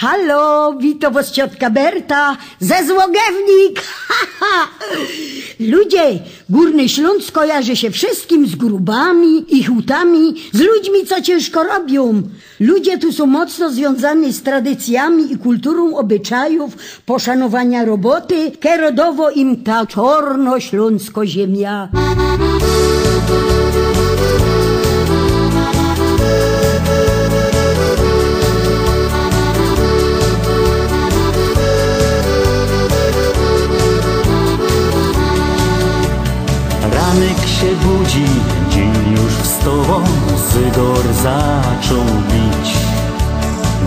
Halo, wito was ciotka Berta, ze Złogewnik! Ludzie, Górny Śląsk kojarzy się wszystkim z grubami i hutami, z ludźmi, co ciężko robią. Ludzie tu są mocno związani z tradycjami i kulturą obyczajów, poszanowania roboty, kerodowo im ta czorno-śląsko ziemia. Ranek się budzi, dzień już wstawą, zygor zaczął bić.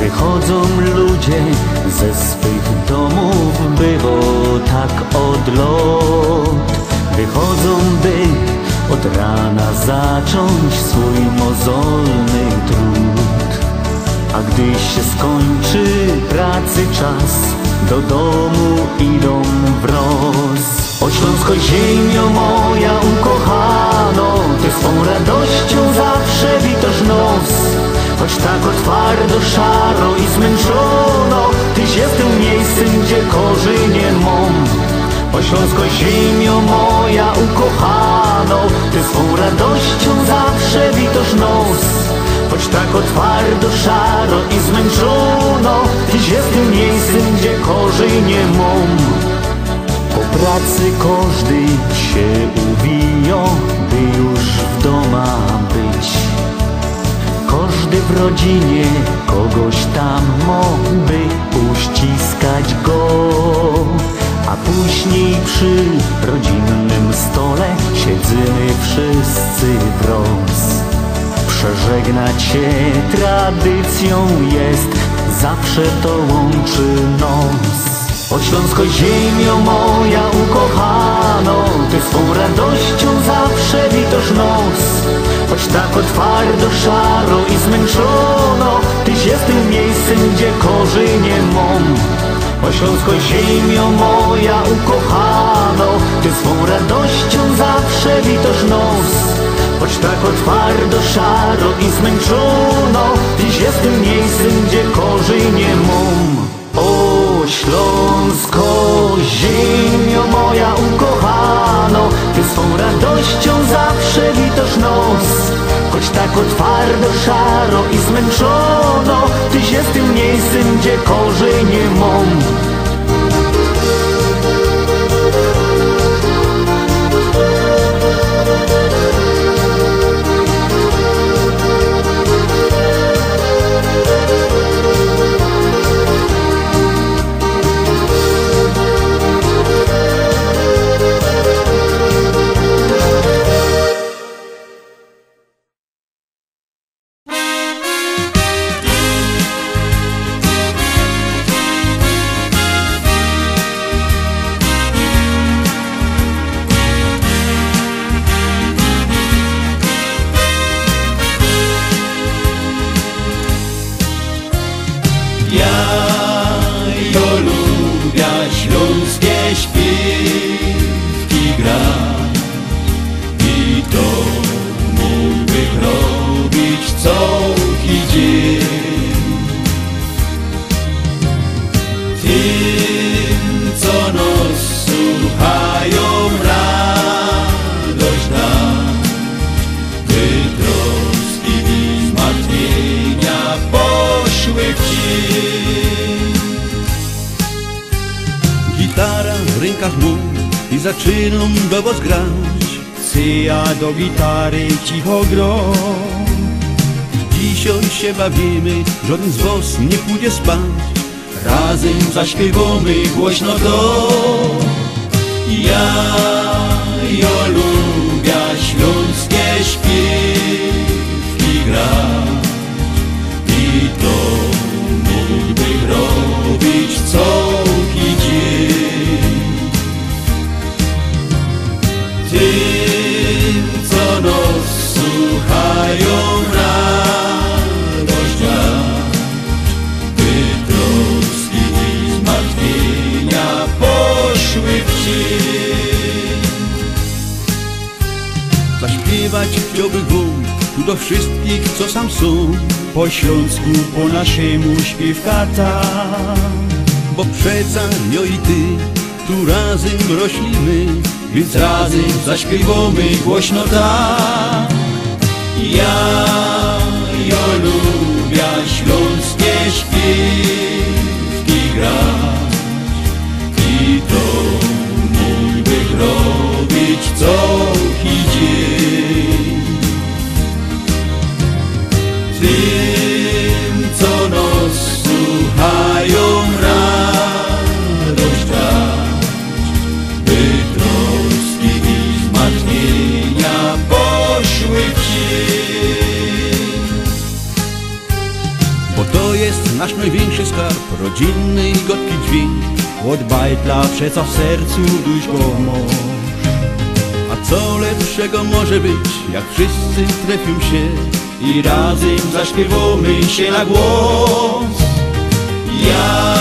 Wychodzą ludzie ze swych domów, było tak od lot. Wychodzą, by od rana zacząć swój mozolny trud. A gdy się skończy pracy czas, do domu idą wroz. O Śląsko ziemio moja ukochano, Ty swą radością zawsze witasz nos. Choć tak otwardo, szaro i zmęczono, Tyś jest miejscem, gdzie korzenie mą. O Śląsko ziemio moja ukochano, Ty swą radością zawsze witasz nos. Choć tak otwardo, szaro i zmęczono, Tyś jest miejscem, gdzie korzenie mą. Pracy każdy się uwiją, by już w doma być. Każdy w rodzinie kogoś tam mógłby uściskać go. A później przy rodzinnym stole siedzimy wszyscy wraz. Przeżegnać się tradycją jest, zawsze to łączy nos. O Śląsko ziemio moja ukochano, Ty swą radością zawsze witasz nos. Choć tak otwardo, szaro i zmęczono, Tyś jest tym miejscem, gdzie korzenie mą. O Śląsko ziemio moja ukochano, Ty swą radością zawsze witasz nos. Choć tak otwardo, szaro i zmęczono, Tyś jest tym miejscem, gdzie korzenie mą. Śląsko, ziemio moja ukochano, Ty swą radością zawsze witasz nos. Choć tak otwardo, szaro i zmęczono, Tyś jest tym miejscem, gdzie korzenie mą. Rękach i zaczynam do was grać. Chcę ja do gitary cicho gro. Dzisiaj się bawimy, żaden z was nie pójdzie spać. Razem zaśpiewamy głośno to Ja sam są Po śląsku, po naszemu śpiewkata. Bo przeca jo i ty tu razem roślimy Więc razem zaśpiewamy głośno tak. Ja, jo lubię śląskie śpiewki grać Rodzinny i gotki dźwięk. Od bajtla przeco w sercu duś go moż A co lepszego może być Jak wszyscy trefią się I razem zaśpiewamy się na głos? Ja,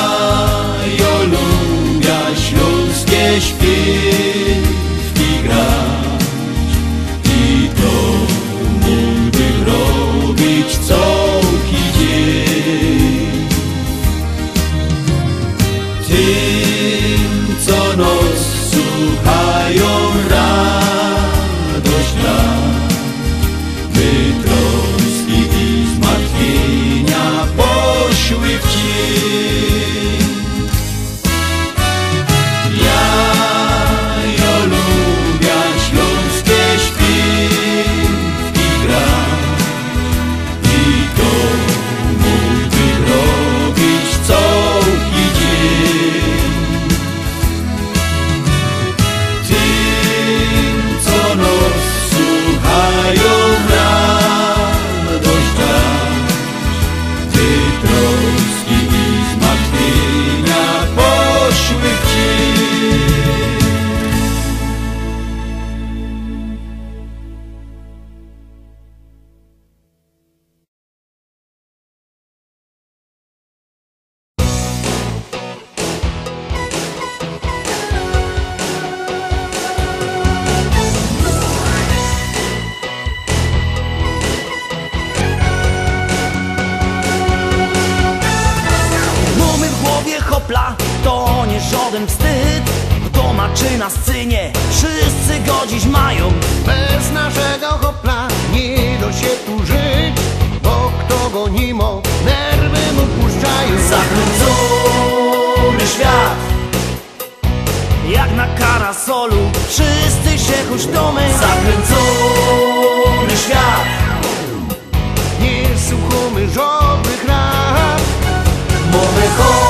mają. Bez naszego hopla nie do się tu żyć Bo kto go nimo, nerwy mu puszczają. Zakręcony świat Jak na karasolu, wszyscy się huśtamy Zakręcony świat Nie słuchamy żadnych rad. Mamy hopla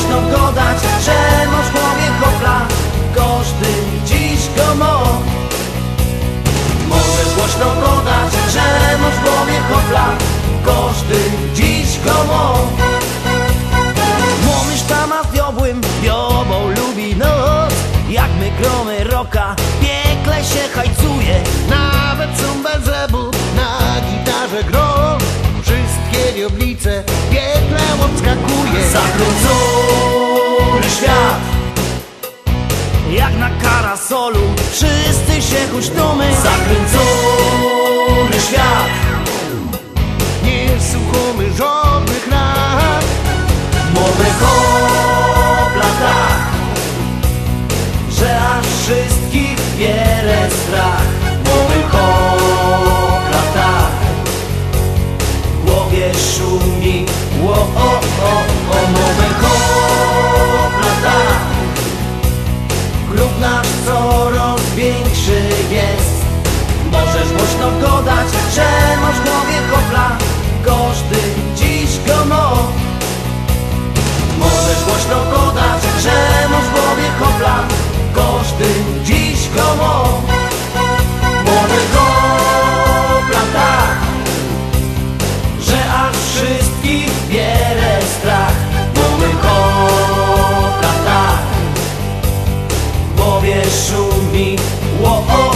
głośno godać, że masz w głowie hopla Każdy dziś go Możesz głośno podać, że masz w głowie hopla Każdy dziś go ma Młomyś tam a diobłym, diobą lubi noc Jak my gromy roka, piekle się hajcuje. Nawet są bez zębów na gitarze gro. Wszystkie dioblice piekle odskakuje Zakręcony Jak na karasolu. Wszyscy się huśtamy Zakręcony świat. Nie słuchamy żadnych rad 别署名喔